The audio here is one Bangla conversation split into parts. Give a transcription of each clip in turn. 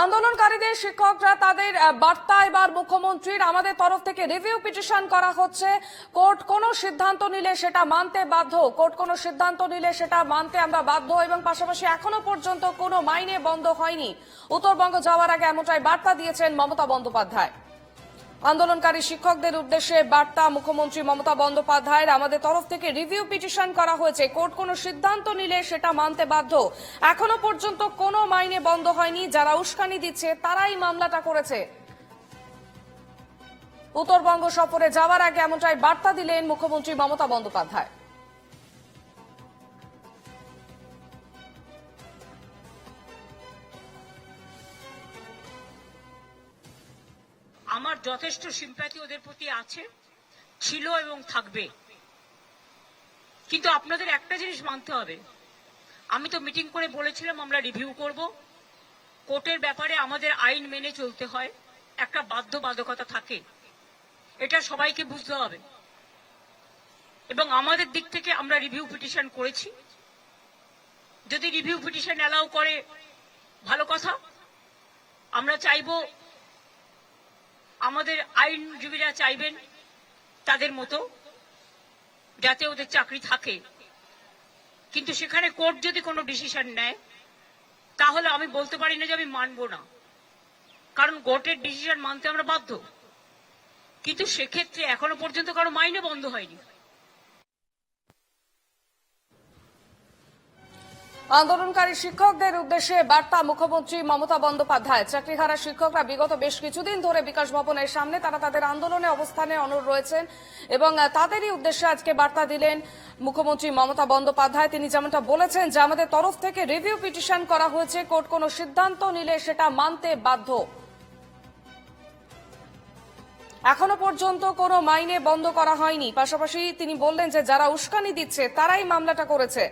আন্দোলনকারীদের শিক্ষকরা তাদের বার্তা এবার মুখ্যমন্ত্রীর। আমাদের তরফ থেকে রিভিউ পিটিশন করা হচ্ছে। কোর্ট কোনো সিদ্ধান্ত নিলে সেটা মানতে বাধ্য। কোর্ট কোনো সিদ্ধান্ত নিলে সেটা মানতে আমরা বাধ্য এবং পাশাপাশি এখনও পর্যন্ত কোনো মাইনে বন্ধ হয়নি। উত্তরবঙ্গ যাওয়ার আগে এমনটাই বার্তা দিয়েছেন মমতা বন্দ্যোপাধ্যায়। আন্দোলনকারী শিক্ষকদের উদ্দেশ্যে বার্তা মুখ্যমন্ত্রী মমতা বন্দ্যোপাধ্যায়ের। আমাদের তরফ থেকে রিভিউ পিটিশন করা হয়েছে। কোর্ট কোনো সিদ্ধান্ত নিলে সেটা মানতে বাধ্য। এখনও পর্যন্ত কোনো মাইনে বন্ধ হয়নি। যারা উস্কানি দিচ্ছে, তারাই মামলাটা করেছে। উত্তরবঙ্গ সফরে যাওয়ার আগে এমনটাই বার্তা দিলেন মুখ্যমন্ত্রী মমতা বন্দ্যোপাধ্যায়। যথেষ্ট সিম্প্যাথি ওদের প্রতি আছে, ছিল এবং থাকবে। কিন্তু আপনাদের একটা জিনিস মানতে হবে। আমি তো মিটিং করে বলেছিলাম, আমরা রিভিউ করব। কোর্টের ব্যাপারে আমাদের আইন মেনে চলতে হয়। একটা বাধ্যবাধকতা থাকে। এটা সবাইকে বুঝতে হবে। এবং আমাদের দিক থেকে আমরা রিভিউ পিটিশন করেছি। যদি রিভিউ পিটিশন অ্যালাউ করে, ভালো কথা। আমরা চাইব আমাদের আইনজীবীরা চাইবেন তাদের মতো, যাতে ওদের চাকরি থাকে। কিন্তু সেখানে কোর্ট যদি কোনো ডিসিশন নেয়, তাহলে আমি বলতে পারি না যে আমি মানব না। কারণ কোর্টের ডিসিশন মানতে আমরা বাধ্য। কিন্তু সেক্ষেত্রে এখনও পর্যন্ত কারও মাইনে বন্ধ হয়নি। আন্দোলনকারী শিক্ষকদের উদ্দেশ্যে বার্তা মুখ্যমন্ত্রী মমতা বন্দ্যোপাধ্যায়। চাকরিহারা শিক্ষকরা বিগত বেশ কিছুদিন ধরে বিকাশ ভবনের সামনে তারা তাদের আন্দোলনে অবস্থানে অনুর রয়েছেন এবং তাদেরই উদ্দেশ্যে আজকে বার্তা দিলেন মুখ্যমন্ত্রী মমতা বন্দ্যোপাধ্যায়। তিনি যেমনটা বলেছেন যে, আমাদের তরফ থেকে রিভিউ পিটিশন করা হয়েছে, কোর্ট কোনো সিদ্ধান্ত নিলে সেটা মানতে বাধ্য। এখনও পর্যন্ত কোনো মাইনে বন্ধ করা হয়নি। পাশাপাশি তিনি বললেন যে, যারা উস্কানি দিচ্ছে তারাই মামলাটা করেছে।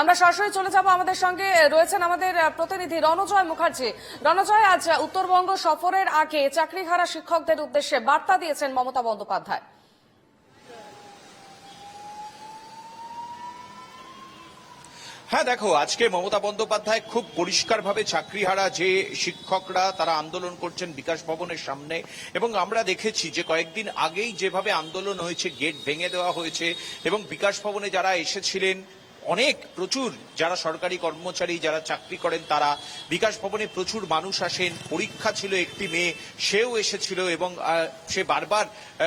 আমরা সরাসরি চলে যাব আমাদের সঙ্গে রয়েছেন আমাদের প্রতিনিধি রণজয় মুখার্জি। রণজয়, আজ উত্তরবঙ্গ সফরের আগে চাকরিহারা শিক্ষকদের উদ্দেশ্যে বার্তা দিয়েছেন মমতা বন্দ্যোপাধ্যায়। হ্যাঁ দেখো, আজকে মমতা বন্দ্যোপাধ্যায় খুব পরিষ্কারভাবে চাকরিহারা যে শিক্ষকরা তারা আন্দোলন করছেন বিকাশ ভবনের সামনে, এবং আমরা দেখেছি যে কয়েকদিন আগেই যেভাবে আন্দোলন হয়েছে, গেট ভেঙে দেওয়া হয়েছে, এবং বিকাশ ভবনে যারা এসেছিলেন অনেক প্রচুর যারা সরকারি কর্মচারী, যারা চাকরি করেন, তারা বিকাশ ভবনে প্রচুর মানুষ আসেন। পরীক্ষা ছিল একটি মেয়ে সেও এসেছিল এবং সে বারবার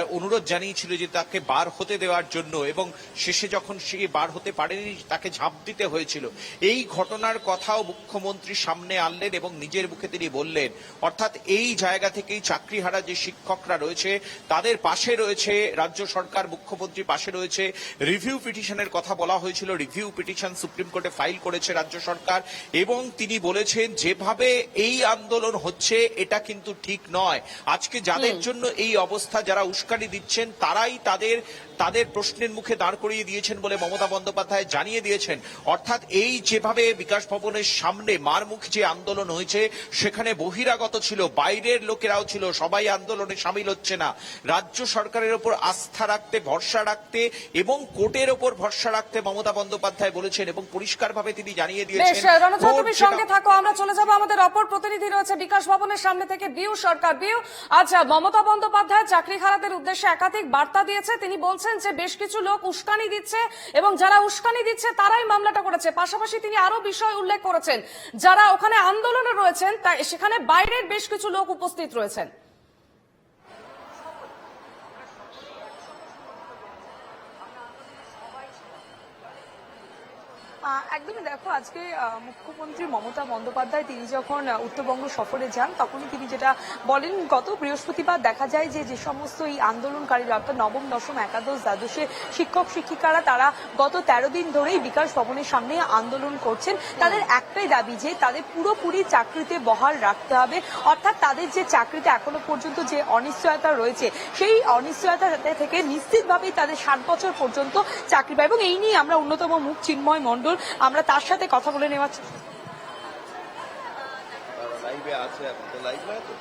অনুরোধ জানিয়েছিল যে তাকে বার হতে দেওয়ার জন্য এবং শেষে যখন সে বার হতে পারেনি তাকে ঝাঁপ দিতে হয়েছিল। এই ঘটনার কথাও মুখ্যমন্ত্রী সামনে আনলেন এবং নিজের মুখে তিনি বললেন অর্থাৎ এই জায়গা থেকেই চাকরিহারা যে শিক্ষকরা রয়েছে তাদের পাশে রয়েছে রাজ্য সরকার মুখ্যমন্ত্রী পাশে রয়েছে। রিভিউ পিটিশনের কথা বলা হয়েছিল রিভিউ পিটিশন সুপ্রিম কোর্টে ফাইল করেছে রাজ্য সরকার এবং তিনি বলেছেন যেভাবে এই আন্দোলন হচ্ছে এটা কিন্তু ঠিক নয়। আজকে যাদের জন্য এই অবস্থা যারা উস্কানি দিচ্ছেন তারাই তাদের তাদের প্রশ্নের মুখে দাঁড় করিয়ে দিয়েছেন বলে মমতা বন্দ্যোপাধ্যায় জানিয়ে দিয়েছেন। অর্থাৎ এই যেভাবে বিকাশ ভবনের সামনে মারমুখ যে আন্দোলন হয়েছে সেখানে বহিরাগত ছিল বাইরের লোকেরাও ছিল সবাই আন্দোলনে সামিল হচ্ছে না। রাজ্য সরকারের ওপর আস্থা রাখতে ভরসা রাখতে এবং কোর্টের ওপর ভরসা রাখতে মমতা বন্দ্যোপাধ্যায় বলেছেন এবং পরিষ্কারভাবে তিনি জানিয়ে দিয়েছেন সঙ্গে থাকো আমরা চলে যাব আমাদের অপর প্রতিনিধি রয়েছে বিকাশ ভবনের সামনে থেকে বিউ সরকার। বিউ আচ্ছা মমতা বন্দ্যোপাধ্যায় চাকরিহারাদের উদ্দেশ্যে একাধিক বার্তা দিয়েছে। তিনি বলছেন যে বেশ কিছু লোক উস্কানি দিচ্ছে এবং যারা উস্কানি দিচ্ছে তারাই মামলাটা করেছে। পাশাপাশি তিনি আরও বিষয় উল্লেখ করেছেন। যারা ওখানে আন্দোলনে রয়েছেন, তা সেখানে বাইরের বেশ কিছু লোক উপস্থিত রয়েছেন। একদমই দেখো, আজকে মুখ্যমন্ত্রী মমতা বন্দ্যোপাধ্যায় তিনি যখন উত্তরবঙ্গ সফরে যান, তখনই তিনি যেটা বলেন, গত বৃহস্পতিবার দেখা যায় যে যে সমস্ত এই আন্দোলনকারীরা, অর্থাৎ নবম, দশম, একাদশ দ্বাদশে শিক্ষক, শিক্ষিকারা, তারা গত তেরো দিন ধরেই বিকাশ ভবনের সামনে আন্দোলন করছেন। তাদের একটাই দাবি যে, তাদের পুরোপুরি চাকরিতে বহাল রাখতে হবে। অর্থাৎ তাদের যে চাকরিতে এখনও পর্যন্ত যে অনিশ্চয়তা রয়েছে, সেই অনিশ্চয়তা থেকে নিশ্চিতভাবেই তাদের ষাট বছর পর্যন্ত চাকরি পায়। এবং এই নিয়ে আমরা অন্যতম মুখ চিন্ময় মণ্ডল আমরা তার সাথে কথা বলে নেওয়ার লাইভে আছে এখন তো লাইভ তো?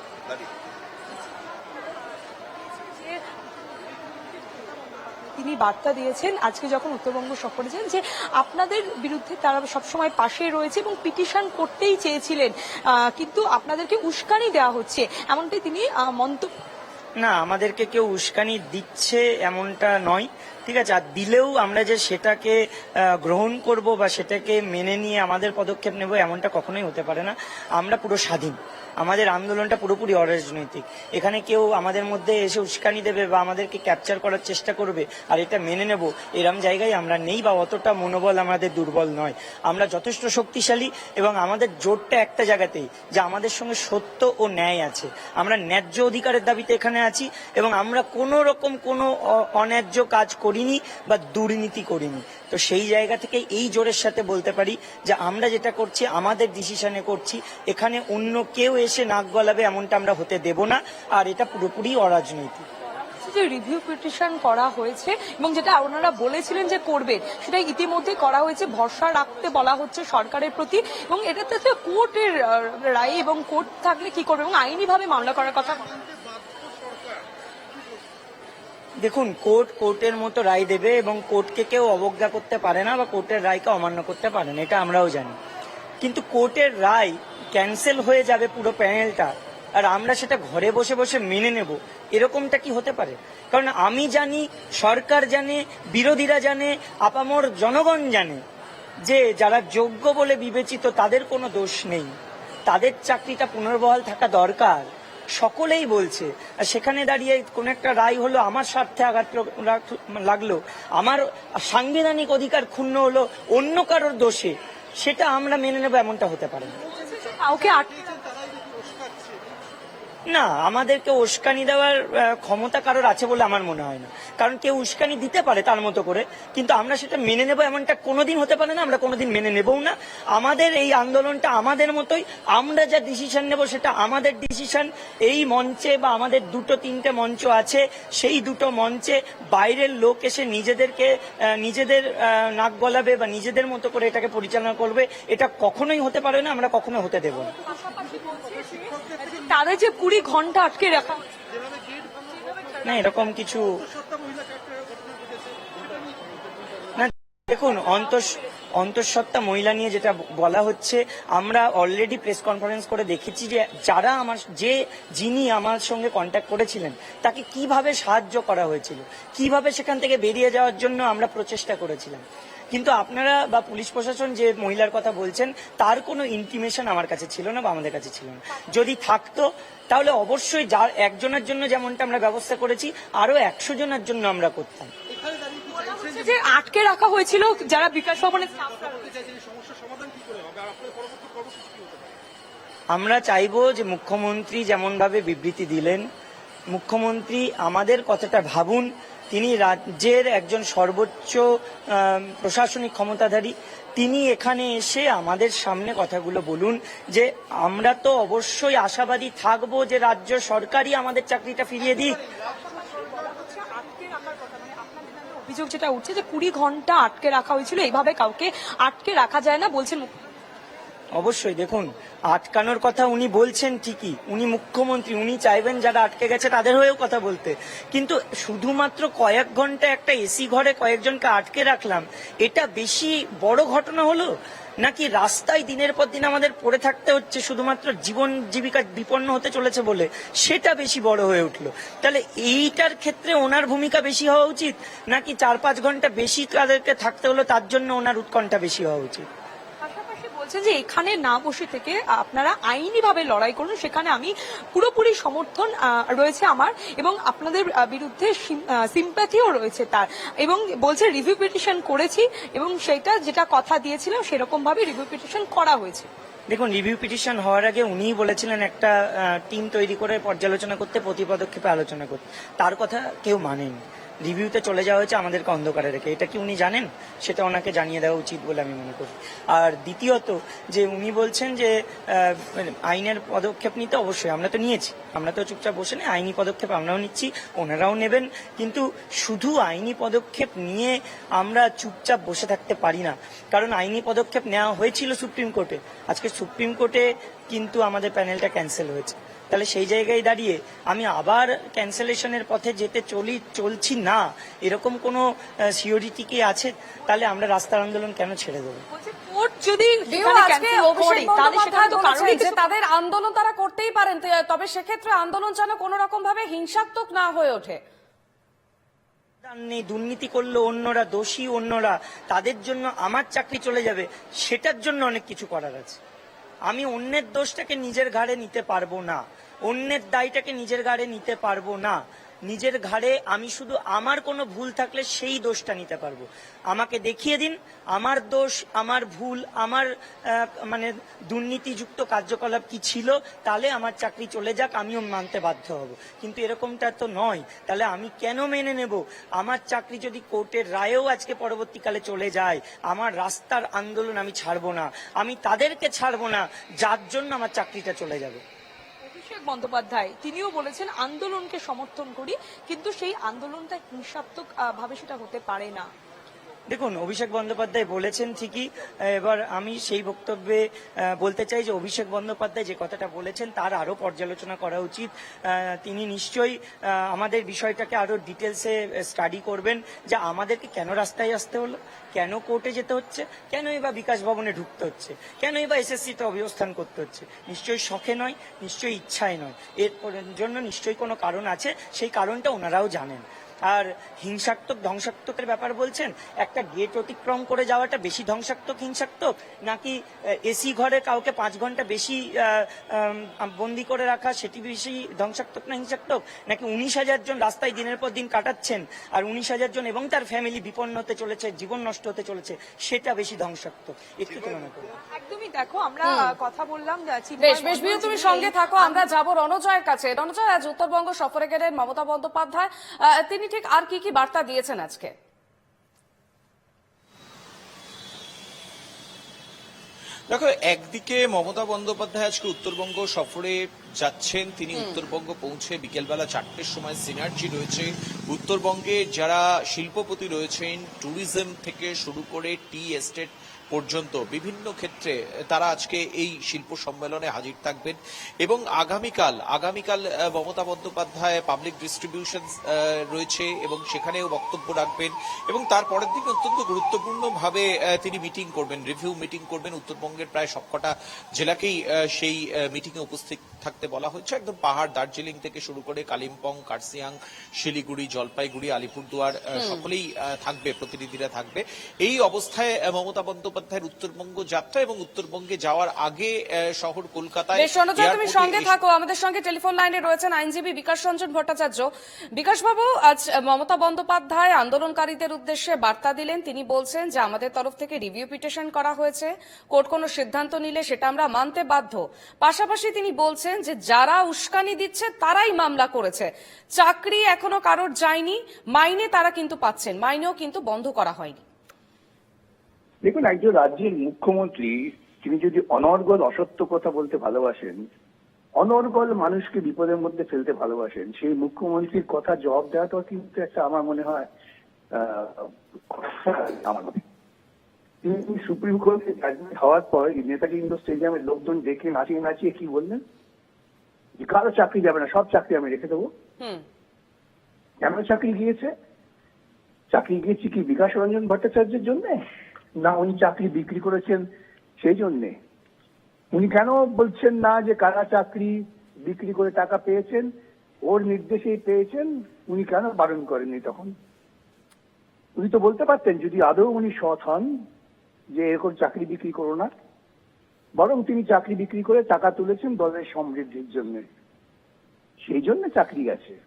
তিনি বার্তা দিয়েছেন আজকে যখন উত্তরবঙ্গ সফরে যান যে আপনাদের বিরুদ্ধে তারা সবসময় পাশে রয়েছে এবং পিটিশন করতেই চেয়েছিলেন আহ, কিন্তু আপনাদেরকে উস্কানি দেওয়া হচ্ছে এমনটাই তিনি আহ, মন্তব্য না আমাদেরকে কেউ উস্কানি দিচ্ছে এমনটা নয়। ঠিক আছে, আর দিলেও আমরা যে সেটাকে গ্রহণ করব বা সেটাকে মেনে নিয়ে আমাদের পদক্ষেপ নেব এমনটা কখনোই হতে পারে না। আমরা পুরো স্বাধীন। আমাদের আন্দোলনটা পুরোপুরি অরাজনৈতিক। এখানে কেউ আমাদের মধ্যে এসে উস্কানি দেবে বা আমাদেরকে ক্যাপচার করার চেষ্টা করবে, আর এটা মেনে নেব, এরম জায়গায় আমরা নেই বা অতটা মনোবল আমাদের দুর্বল নয়। আমরা যথেষ্ট শক্তিশালী এবং আমাদের জোরটা একটা জায়গাতেই, যে আমাদের সঙ্গে সত্য ও ন্যায় আছে। আমরা ন্যায্য অধিকারের দাবিতে এখানে আছি এবং আমরা কোনো রকম কোনো অন্যায্য কাজ করিনি বা দুর্নীতি করিনি। তো সেই জায়গা থেকে এই জোরের সাথে বলতে পারি যে আমরা যেটা করছি, আমাদের ডিসিশনে করছি, এখানে অন্য কেউ এসে নাক গলাবে এমনটা আমরা হতে দেব না, আর এটা পুরোপুরি অরাজনৈতিক। যে রিভিউ পিটিশন করা হয়েছে এবং যেটা ওনারা বলেছিলেন যে করবেন সেটা ইতিমধ্যে করা হয়েছে, ভরসা রাখতে বলা হচ্ছে সরকারের প্রতি এবং এটাতে কোর্টের রায় এবং কোর্ট থাকলে কি করবে এবং আইনিভাবে মামলা করার কথা দেখুন, কোর্ট কোর্টের মতো রায় দেবে এবং কোর্টকে কেউ অবজ্ঞা করতে পারে না বা কোর্টের রায়কে অমান্য করতে পারে না, এটা আমরাও জানি। কিন্তু কোর্টের রায় ক্যান্সেল হয়ে যাবে পুরো প্যানেলটা, আর আমরা সেটা ঘরে বসে বসে মেনে নেব। এরকমটা কি হতে পারে? কারণ আমি জানি, সরকার জানে, বিরোধীরা জানে, আপামর জনগণ জানে যে যারা যোগ্য বলে বিবেচিত তাদের কোনো দোষ নেই। তাদের চাকরিটা পুনর্বহাল থাকা দরকার। সকলেই বলছে, আর সেখানে দাঁড়িয়ে কোন একটা রায় হলো, আমার স্বার্থে আঘাত লাগল। আমার সাংবিধানিক অধিকার ক্ষুণ্ণ হলো অন্য কারোর দোষে। সেটা আমরা মেনে নেব, এমনটা হতে পারে না। কাউকে না, আমাদেরকে উস্কানি দেওয়ার ক্ষমতা কারোর আছে বলে আমার মনে হয় না। কারণ কেউ উস্কানি দিতে পারে তার মতো করে, কিন্তু আমরা সেটা মেনে নেব এমনটা কোনোদিন হতে পারে না, আমরা কোনোদিন মেনে নেবও না। আমাদের এই আন্দোলনটা আমাদের মতোই, আমরা যা ডিসিশন নেব সেটা আমাদের ডিসিশন এই মঞ্চে বা আমাদের দুটো, তিনটে মঞ্চ আছে, সেই দুটো মঞ্চে বাইরের লোক এসে নিজেদেরকে নিজেদের নাক গলাবে বা নিজেদের মতো করে এটাকে পরিচালনা করবে, এটা কখনোই হতে পারে না, আমরা কখনো হতে দেবো না। তাদের যে কুড়ি ঘণ্টা আটকে রাখা না, এরকম কিছু দেখুন অন্তঃ অন্তঃসত্ত্বা মহিলা নিয়ে যেটা বলা হচ্ছে, আমরা অলরেডি প্রেস কনফারেন্স করে দেখেছি যে যারা আমার যে যিনি আমার সঙ্গে কন্ট্যাক্ট করেছিলেন, তাকে কীভাবে সাহায্য করা হয়েছিল? কীভাবে সেখান থেকে বেরিয়ে যাওয়ার জন্য আমরা প্রচেষ্টা করেছিলাম? কিন্তু আপনারা বা পুলিশ প্রশাসন যে মহিলার কথা বলছেন তার কোনো ইন্টিমেশন আমার কাছে ছিল না বা আমাদের কাছে ছিল না। যদি থাকতো তাহলে অবশ্যই যার একজনের জন্য যেমনটা আমরা ব্যবস্থা করেছি আরও একশো জনের জন্য আমরা করতাম। যে আটকে রাখা হয়েছিল যারা বিকাশ ভবনের আমরা চাইব যে মুখ্যমন্ত্রী যেমন ভাবে বিবৃতি দিলেন মুখ্যমন্ত্রী আমাদের কথাটা ভাবুন তিনি রাজ্যের একজন সর্বোচ্চ প্রশাসনিক ক্ষমতাধারী। তিনি এখানে এসে আমাদের সামনে কথাগুলো বলুন যে, আমরা তো অবশ্যই আশাবাদী থাকব যে রাজ্য সরকারই আমাদের চাকরিটা ফিরিয়ে দিক। অভিযোগ যেটা উঠছে যে কুড়ি ঘণ্টা আটকে রাখা হয়েছিল। এইভাবে কাউকে আটকে রাখা যায় না, বলছেন। অবশ্যই, দেখুন, আটকানোর কথা উনি বলছেন ঠিকই। উনি মুখ্যমন্ত্রী, উনি চাইবেন যারা আটকে গেছে তাদের হয়েও কথা বলতে। কিন্তু শুধুমাত্র কয়েক ঘণ্টা একটা এসি ঘরে কয়েকজনকে আটকে রাখলাম, এটা বেশি বড় ঘটনা হলো? নাকি রাস্তায় দিনের পর দিন আমাদের পড়ে থাকতে হচ্ছে, শুধুমাত্র জীবন জীবিকা বিপন্ন হতে চলেছে বলে? সেটা বেশি বড় হয়ে উঠল। তাহলে এইটার ক্ষেত্রে ওনার ভূমিকা বেশি হওয়া উচিত? নাকি চার পাঁচ ঘণ্টা বেশি তাদেরকে থাকতে হলো, তার জন্য ওনার উৎকণ্ঠা বেশি হওয়া উচিত? বলছেন যে এখানে না বসে থেকে আপনারা আইনি ভাবে লড়াই করুন, সেখানে আমি পুরোপুরি সমর্থন রয়েছে আমার এবং আপনাদের বিরুদ্ধে সিম্প্যাথিও রয়েছে তার। এবং বলছে রিভিউ পিটিশন করেছি এবং সেটা যেটা কথা দিয়েছিলাম সেরকম ভাবে রিভিউ পিটিশন করা হয়েছে। দেখুন রিভিউ পিটিশন হওয়ার আগে উনিই বলেছিলেন একটা টিম তৈরি করে পর্যালোচনা করতে, প্রতি পদক্ষেপে আলোচনা করতে। তার কথা কেউ মানেনি রিভিউতে চলে যাওয়া হয়েছে, আমাদেরকে অন্ধকারে রেখে। এটা কি উনি জানেন? সেটা ওনাকে জানিয়ে দেওয়া উচিত বলে আমি মনে করি। আর দ্বিতীয়ত, যে উনি বলছেন যে আইনের পদক্ষেপ নিতে অবশ্যই আমরা তো নিয়েছি। আমরা তো চুপচাপ বসে নেই, আইনি পদক্ষেপ আমরাও নিচ্ছি, ওনারাও নেবেন। কিন্তু শুধু আইনি পদক্ষেপ নিয়ে আমরা চুপচাপ বসে থাকতে পারি না। কারণ আইনি পদক্ষেপ নেওয়া হয়েছিল সুপ্রিম কোর্টে। আজকে সুপ্রিম কোর্টে কিন্তু আমাদের প্যানেলটা ক্যান্সেল হয়েছে। তাহলে সেই জায়গায় দাঁড়িয়ে আমি আবার ক্যান্সেলেশনের পথে যেতে চলি চলছি না? এরকম কোনো সিওরিটি কি আছে? তাহলে আমরা রাস্তার আন্দোলন কেন ছেড়ে দেবো? যদি তাদের আন্দোলন তারা করতেই পারেন তবে সেক্ষেত্রে আন্দোলন যেন কোনো রকম ভাবে হিংসাত্মক না হয়ে ওঠে। নেই দুর্নীতি করল অন্যরা দোষী অন্যরা তাদের জন্য আমার চাকরি চলে যাবে সেটার জন্য অনেক কিছু করার আছে। আমি অন্যের দোষটাকে নিজের ঘাড়ে নিতে পারব না। অন্যের দায়টাকে নিজের ঘাড়ে নিতে পারব না। নিজের ঘাড়ে আমি শুধু আমার কোনো ভুল থাকলে সেই দোষটা নিতে পারব। আমাকে দেখিয়ে দিন, আমার দোষ, আমার ভুল, আমার মানে দুর্নীতিযুক্ত কার্যকলাপ কি ছিল, তাহলে আমার চাকরি চলে যাক, আমিও মানতে বাধ্য হব। কিন্তু এরকমটা তো নয়। তাহলে আমি কেন মেনে নেব? আমার চাকরি যদি কোর্টের রায়েও আজকে পরবর্তীকালে চলে যায়, আমার রাস্তার আন্দোলন আমি ছাড়বো না। আমি তাদেরকে ছাড়বো না, যার জন্য আমার চাকরিটা চলে যাবে। বন্দ্যোপাধ্যায়, তিনিও বলেছেন আন্দোলনকে সমর্থন করি, কিন্তু সেই আন্দোলনটা হিংসাত্মক ভাবে সেটা হতে পারে না। দেখুন, অভিষেক বন্দ্যোপাধ্যায় বলেছেন ঠিকই। এবার আমি সেই বক্তব্যে বলতে চাই যে অভিষেক বন্দ্যোপাধ্যায় যে কথাটা বলেছেন তার আরও পর্যালোচনা করা উচিত। তিনি নিশ্চয়ই আমাদের বিষয়টাকে আরও ডিটেলসে স্টাডি করবেন যে আমাদেরকে কেন রাস্তায় আসতে হলো, কেন কোর্টে যেতে হচ্ছে, কেনই বা বিকাশ ভবনে ঢুকতে হচ্ছে, কেনই বা এসএসসিতে অবস্থান করতে হচ্ছে। নিশ্চয়ই শখে নয়, নিশ্চয়ই ইচ্ছায় নয়। এর জন্য নিশ্চয়ই কোনো কারণ আছে, সেই কারণটা ওনারাও জানেন। আর হিংসাত্মক ধ্বংসাত্মকের ব্যাপার বলছেন? একটা গেট অতিক্রম করে যাওয়াটা বেশি ধ্বংসাত্মক হিংসাত্মক? নাকি এসি ঘরে কাউকে পাঁচ ঘণ্টা বেশি বন্দি করে রাখা সেটি বেশি ধ্বংসাত্মক না হিংসাত্মক? নাকি উনিশ হাজার জন রাস্তায় দিনের পর দিন কাটাচ্ছেন আর উনিশ হাজার জন এবং তার ফ্যামিলি বিপন্ন হতে চলেছে জীবন নষ্ট হতে চলেছে সেটা বেশি ধ্বংসাত্মক? একটু তুলনা করুন। একদমই দেখো আমরা কথা বললাম বেশ বেশ বিউ তুমি সঙ্গে থাকো আমরা যাব রণজয়ের কাছে। রণজয় আজ উত্তরবঙ্গ সফরে গেলেন মমতা বন্দ্যোপাধ্যায়। আহ, তিনি ঠিক আর কি কি বার্তা দিয়েছেন আজকে? দেখো একদিকে মমতা বন্দ্যোপাধ্যায় আজকে উত্তরবঙ্গ সফরে যাচ্ছেন। তিনি উত্তরবঙ্গ পৌঁছে বিকেলবেলা চারটের সময় সিনার্জি রয়েছে। উত্তরবঙ্গে যারা শিল্পপতি রয়েছেন ট্যুরিজম থেকে শুরু করে টি এস্টেট পর্যন্ত বিভিন্ন ক্ষেত্রে তারা আজকে এই শিল্প সম্মেলনে হাজির থাকবেন এবং আগামীকাল আগামীকাল মমতা বন্দ্যোপাধ্যায় পাবলিক ডিস্ট্রিবিউশন রয়েছে এবং সেখানেও বক্তব্য রাখবেন এবং তার পরের দিন অত্যন্ত গুরুত্বপূর্ণভাবে তিনি মিটিং করবেন রিভিউ মিটিং করবেন। উত্তরবঙ্গের প্রায় সবকটা জেলাকেই সেই মিটিংয়ে উপস্থিত থাকতে বলা হচ্ছে একদম পাহাড় দার্জিলিং থেকে শুরু করে কালিম্পং কার্সিয়াং শিলিগুড়ি জলপাইগুড়ি আলিপুরদুয়ার সকলেই থাকবে প্রতিনিধিরা থাকবে। এই অবস্থায় মমতা বন্দ্যোপাধ্যায়ের উত্তরবঙ্গ যাত্রা এবং উত্তরবঙ্গে যাওয়ার আগে শহর কলকাতায় তুমি সঙ্গে থাকো। আমাদের সঙ্গে টেলিফোন লাইনে রয়েছেন আইনজীবী বিকাশ রঞ্জন ভট্টাচার্য। বিকাশ বাবু আজ মমতা বন্দ্যোপাধ্যায় আন্দোলনকারীদের উদ্দেশ্যে বার্তা দিলেন। তিনি বলছেন যে আমাদের তরফ থেকে রিভিউ পিটিশন করা হয়েছে। কোর্ট কোনো সিদ্ধান্ত নিলে সেটা আমরা মানতে বাধ্য। পাশাপাশি তিনি বলছেন যে যারা উস্কানি দিচ্ছে তারাই মামলা করেছে। চাকরি এখনও কারোর যায়নি, মাইনে তারা কিন্তু পাচ্ছেন, মাইনেও কিন্তু বন্ধ করা হয়নি। দেখুন, একজন রাজ্যের মুখ্যমন্ত্রী, তিনি যদি অনর্গল অসত্য কথা বলতে ভালোবাসেন, অনর্গল মানুষকে বিপদের মধ্যে ফেলতে ভালোবাসেন, সেই মুখ্যমন্ত্রীর কথা জবাব দেওয়াটা কিন্তু একটা আমার মনে হয় আমার মনে তিনি সুপ্রিম কোর্টে জাজমেন্ট হওয়ার পর নেতাজি ইন্ডোর স্টেডিয়ামের লোকজন ডেকে নাচিয়ে নাচিয়ে কি বললেন? যে কারও চাকরি যাবে না সব চাকরি আমি রেখে দেবো। কেন চাকরি গিয়েছে? চাকরি গিয়েছে কি বিকাশ রঞ্জন ভট্টাচার্যের জন্য? না উনি চাকরি বিক্রি করেছেন সেই জন্যে? উনি কেন বলছেন না যে কারা চাকরি বিক্রি করে টাকা পেয়েছেন? ওর নির্দেশেই পেয়েছেন। উনি কেন বারণ করেননি তখন? উনি তো বলতে পারতেন যদি আদৌ উনি সৎ হন যে এরকম চাকরি বিক্রি করো না। বরং তিনি চাকরি বিক্রি করে টাকা তুলেছেন দলের সমৃদ্ধির জন্য। সেই জন্য চাকরি গেছে।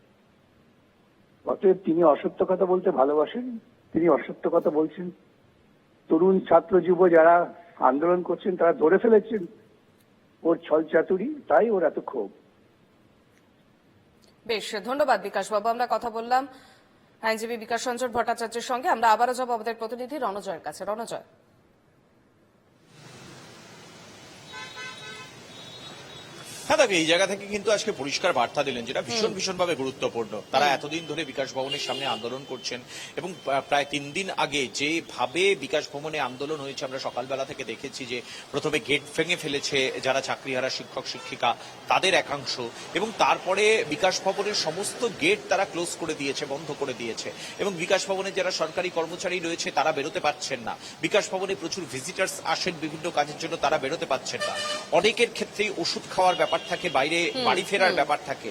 অতএব তিনি অসত্য কথা বলতে ভালোবাসেন। তিনি অসত্য কথা বলছেন। তরুণ ছাত্র যুব যারা আন্দোলন করছেন, তারা ধরে ফেলেছেন। ওর ছল চাতুরি, তাই ওর এত ক্ষোভ। বেশ, ধন্যবাদ বিকাশ বাবু আমরা কথা বললাম আইনজীবী বিকাশ রঞ্জন ভট্টাচার্যের সঙ্গে। আমরা আবারও যাব আমাদের প্রতিনিধি রণজয়ের কাছে। রণজয়। দেখো এই জায়গা থেকে কিন্তু আজকে পরিষ্কার বার্তা দিলেন যেটা ভীষণ ভীষণ ভাবে গুরুত্বপূর্ণ। তারা এতদিন ধরে বিকাশ ভবনের সামনে আন্দোলন করছেন এবং প্রায় তিন দিন আগে যেভাবে বিকাশ ভবনে আন্দোলন হয়েছে আমরা সকালবেলা থেকে দেখেছি যে প্রথমে গেট ভেঙে ফেলেছে যারা চাকরিহারা শিক্ষক শিক্ষিকা তাদের একাংশ এবং তারপরে বিকাশ ভবনের সমস্ত গেট তারা ক্লোজ করে দিয়েছে বন্ধ করে দিয়েছে এবং বিকাশ ভবনে যারা সরকারি কর্মচারী রয়েছে তারা বেরোতে পারছেন না। বিকাশ ভবনে প্রচুর ভিজিটার্স আসেন বিভিন্ন কাজের জন্য তারা বেরোতে পারছেন না। অনেকের ক্ষেত্রেই ওষুধ খাওয়ার ব্যাপার থাকে বাইরে বাড়ি ফেরার ব্যাপার থাকে।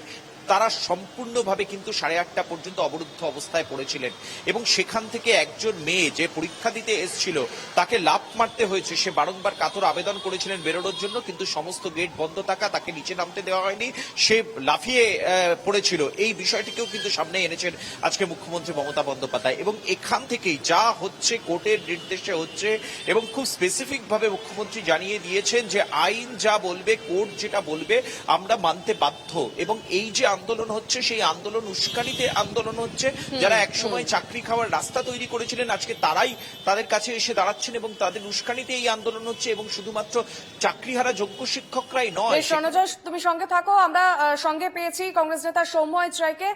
তারা সম্পূর্ণভাবে কিন্তু সাড়ে আটটা পর্যন্ত অবরুদ্ধ অবস্থায় পড়েছিলেন। এবং সেখান থেকে একজন মেয়ে যে পরীক্ষা দিতে এসেছিল, তাকে লাভ মারতে হয়েছে। সে বারংবার কাতর আবেদন করেছিলেন বেরোনোর জন্য, কিন্তু সমস্ত গেট বন্ধ থাকা, তাকে নিচে নামতে দেওয়া হয়নি। সে লাফিয়ে পড়েছিল। এই বিষয়টিকেও কিন্তু সামনে এনেছেন আজকে মুখ্যমন্ত্রী মমতা বন্দ্যোপাধ্যায়। এবং এখান থেকেই যা হচ্ছে, কোর্টের নির্দেশে হচ্ছে, এবং খুব স্পেসিফিক ভাবে মুখ্যমন্ত্রী জানিয়ে দিয়েছেন যে আইন যা বলবে, কোর্ট যেটা বলবে, আমরা মানতে বাধ্য। এবং এই যে আন্দোলন হচ্ছে সেই আন্দোলন উস্কানিতে আন্দোলন হচ্ছে। যারা একসময় চাকরি খাওয়ার রাস্তা তৈরি করেছিলেন আজকে তারাই তাদের কাছে এসে দাঁড়াচ্ছেন এবং তাদের উস্কানিতে এই আন্দোলন হচ্ছে এবং শুধুমাত্র চাকরিহারা যোগ্য শিক্ষকরাই নয় তুমি সঙ্গে থাকো আমরা সঙ্গে পেয়েছি কংগ্রেস নেতা সৌম্য রায়কে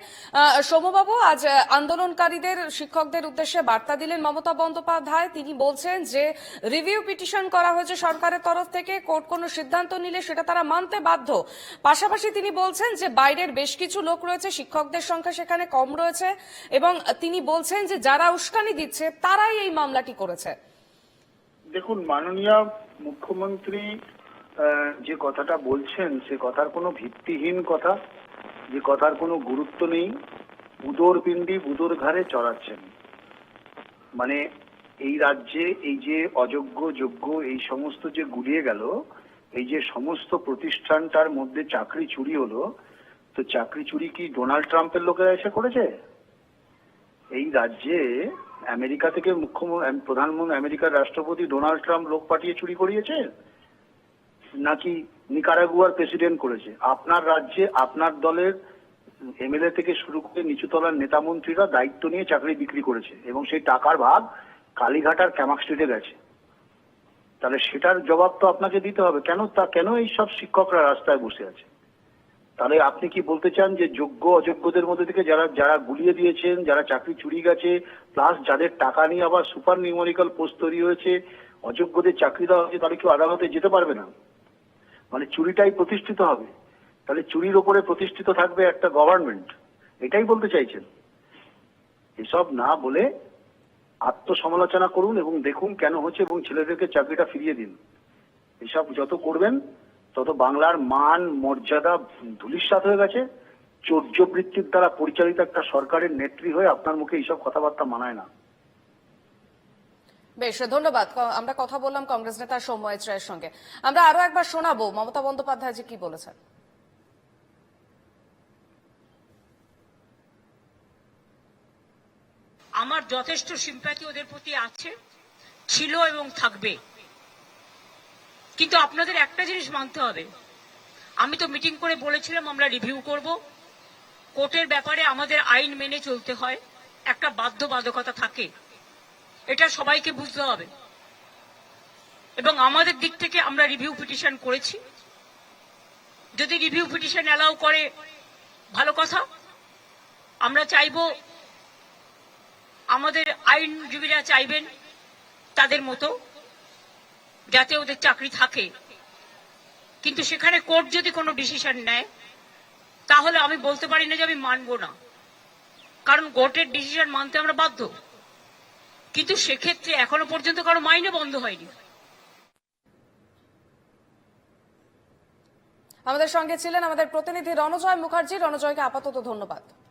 সৌম্যবাবু আজ আন্দোলনকারীদের শিক্ষকদের উদ্দেশ্যে বার্তা দিলেন মমতা বন্দ্যোপাধ্যায়। তিনি বলছেন যে রিভিউ পিটিশন করা হয়েছে সরকারের তরফ থেকে কোর্ট কোনো সিদ্ধান্ত নিলে সেটা তারা মানতে বাধ্য। পাশাপাশি তিনি বলছেন যে বাইরের বেশ কিছু লোক রয়েছে, শিক্ষকদের সংখ্যা সেখানে কম রয়েছে এবং তিনি বলছেন যে যারা উস্কানি দিচ্ছে, তারাই এই মামলাটি করেছে। দেখুন, মাননীয় মুখ্যমন্ত্রী যে কথাটা বলছেন, সে কথার কোনো ভিত্তিহীন কথা, যে কথার কোনো গুরুত্ব নেই। বুদোর পিণ্ডি বুদোর ঘাড়ে চড়াচ্ছেন। মানে এই রাজ্যে এই যে অযোগ্য, যোগ্য, এই সমস্ত যে গুলিয়ে গেল, এই যে সমস্ত প্রতিষ্ঠানটার মধ্যে চাকরি চুরি হলো তো চাকরি চুরি কি ডোনাল্ড ট্রাম্পের লোকেরা এসে করেছে? এই রাজ্যে আমেরিকা থেকে মুখ্যমন্ত্রী প্রধানমন্ত্রী আমেরিকার রাষ্ট্রপতি ডোনাল্ড ট্রাম্প লোক পাঠিয়ে চুরি করিয়েছে? নাকি নিকারাগুয়ার প্রেসিডেন্ট করেছে? আপনার রাজ্যে, আপনার দলের এমএলএ থেকে শুরু করে নিচুতলার নেতা মন্ত্রীরা দায়িত্ব নিয়ে চাকরি বিক্রি করেছে এবং সেই টাকার ভাগ কালীঘাট আর ক্যামাক স্ট্রিটে গেছে। তাহলে সেটার জবাব তো আপনাকে দিতে হবে। কেন তা, কেন এই সব শিক্ষকরা রাস্তায় বসে আছে? তাহলে আপনি কি বলতে চান যে যোগ্য, অযোগ্যদের মধ্যে থেকে যারা যারা গুলিয়ে দিয়েছেন, যারা চাকরি চুরি গেছে প্লাস যাদের টাকা নিয়ে আবার সুপার নিউমেরিক্যাল পোস্ট তৈরি হয়েছে, অযোগ্যদের চাকরি দেওয়া হয়েছে, তাহলে কেউ আদালতে যেতে পারবে না? মানে চুরিটাই প্রতিষ্ঠিত হবে। তাহলে চুরির ওপরে প্রতিষ্ঠিত থাকবে একটা গভর্নমেন্ট এটাই বলতে চাইছেন। এসব না বলে আত্মসমালোচনা করুন এবং দেখুন কেন হচ্ছে এবং ছেলেদেরকে চাকরিটা ফিরিয়ে দিন। এসব যত করবেন তত বাংলার মান মর্যাদা ধুলিস্বাত হয়ে গেছে। চৌর্যবৃত্তির দ্বারা পরিচালিত একটা সরকারের নেত্রী হয়ে আপনার মুখে এইসব কথাবার্তা মানায় না। বেশ ধন্যবাদ। আমরা কথা বললাম কংগ্রেস নেতা সৌম্য এইচ রায়ের সঙ্গে। আমরা আরও একবার শোনাবো মমতা বন্দ্যোপাধ্যায় যে কি বলেছেন। আমার যথেষ্ট সিম্প্যাথি ওদের প্রতি আছে ছিল এবং থাকবে। কিন্তু আপনাদের একটা জিনিস মানতে হবে। আমি তো মিটিং করে বলেছিলাম, আমরা রিভিউ করব। কোর্টের ব্যাপারে আমাদের আইন মেনে চলতে হয়। একটা বাধ্যবাধকতা থাকে। এটা সবাইকে বুঝতে হবে। এবং আমাদের দিক থেকে আমরা রিভিউ পিটিশন করেছি। যদি রিভিউ পিটিশন অ্যালাউ করে, ভালো কথা। আমরা চাইব আমাদের আইনজীবীরা চাইবেন তাদের মতো। যাতে ওদের চাকরি থাকে। কিন্তু সেখানে কোর্ট যদি কোনো ডিসিশন নেয়, তাহলে আমি বলতে পারি না যে আমি মানব না। কারণ কোর্টের ডিসিশন মানতে আমরা বাধ্য। কিন্তু সেক্ষেত্রে এখনও পর্যন্ত কারও মাইনে বন্ধ হয়নি। আমাদের সঙ্গে ছিলেন আমাদের প্রতিনিধি রণজয় মুখার্জি। রণজয়কে আপাতত ধন্যবাদ।